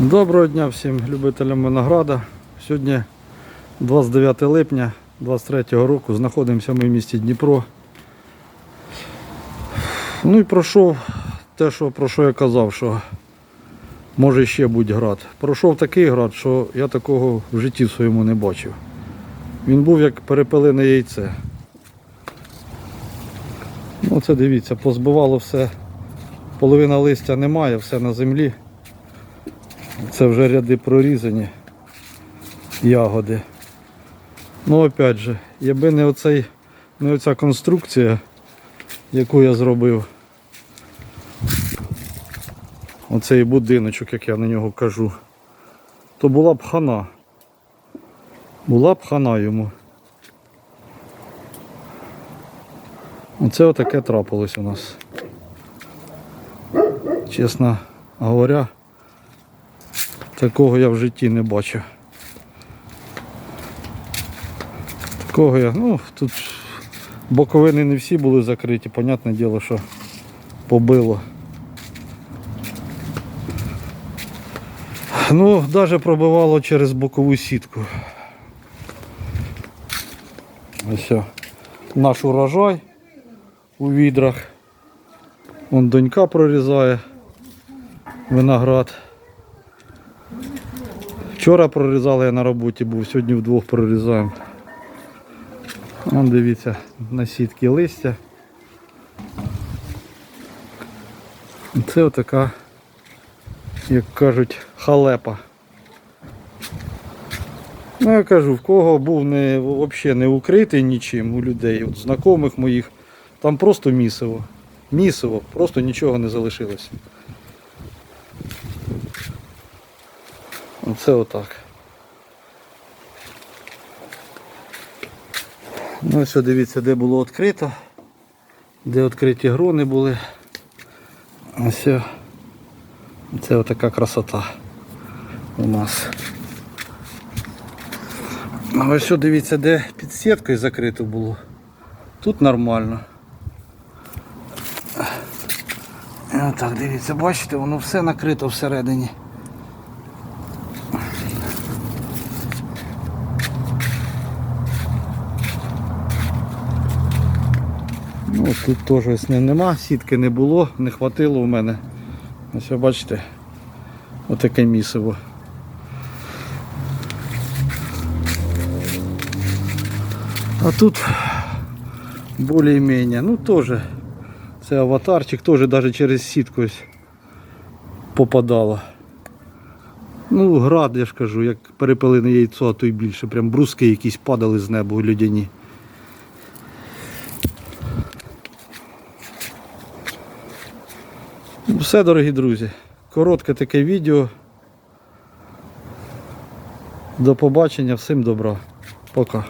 Доброго дня всім любителям винограда. Сьогодні 29 липня 23 року. Знаходимося ми в місті Дніпро. Ну і пройшов те, що, про що я казав, що може ще бути град. Пройшов такий град, що я такого в житті своєму не бачив. Він був як перепелине яйце. Ну це дивіться, позбивало все. Половина листя немає, все на землі. Це вже ряди прорізані ягоди. Ну опять же, якби не оцей, не оця конструкція, яку я зробив. Оцей будиночок, як я на нього кажу, то була б хана. Була б хана йому. Оце отаке трапилось у нас. Чесно говоря. Такого я в житті не бачив. Такого я, ну, тут боковини не всі були закриті, понятне діло, що побило. Ну, навіть пробивало через бокову сітку. Ось наш урожай у відрах. Вон донька прорізає виноград. Вчора прорізали я на роботі був, сьогодні вдвох прорізаємо. Вон дивіться, на сітки листя. Це отака, як кажуть, халепа. Ну я кажу, в кого був не, взагалі не укритий нічим у людей, от знайомих моїх, там просто місиво. Місиво, просто нічого не залишилося. Оце отак. Ну ось дивіться, де було відкрито, де відкриті грони були. Ось це отака красота у нас. А ось дивіться, де під сіткою закрито було. Тут нормально. Отак, дивіться, бачите, воно все накрито всередині. Ну, тут теж ось не, нема, сітки не було, не хватило у мене. Ось ви бачите, отаке місиво. А тут більш-менш, ну теж це аватарчик, теж навіть через сітку ось попадало. Ну, град, я ж кажу, як перепелине яйцо, а то й більше. Прям бруски якісь падали з неба у людяні. Все, дорогі друзі. Коротке таке відео. До побачення, всім добра. Пока.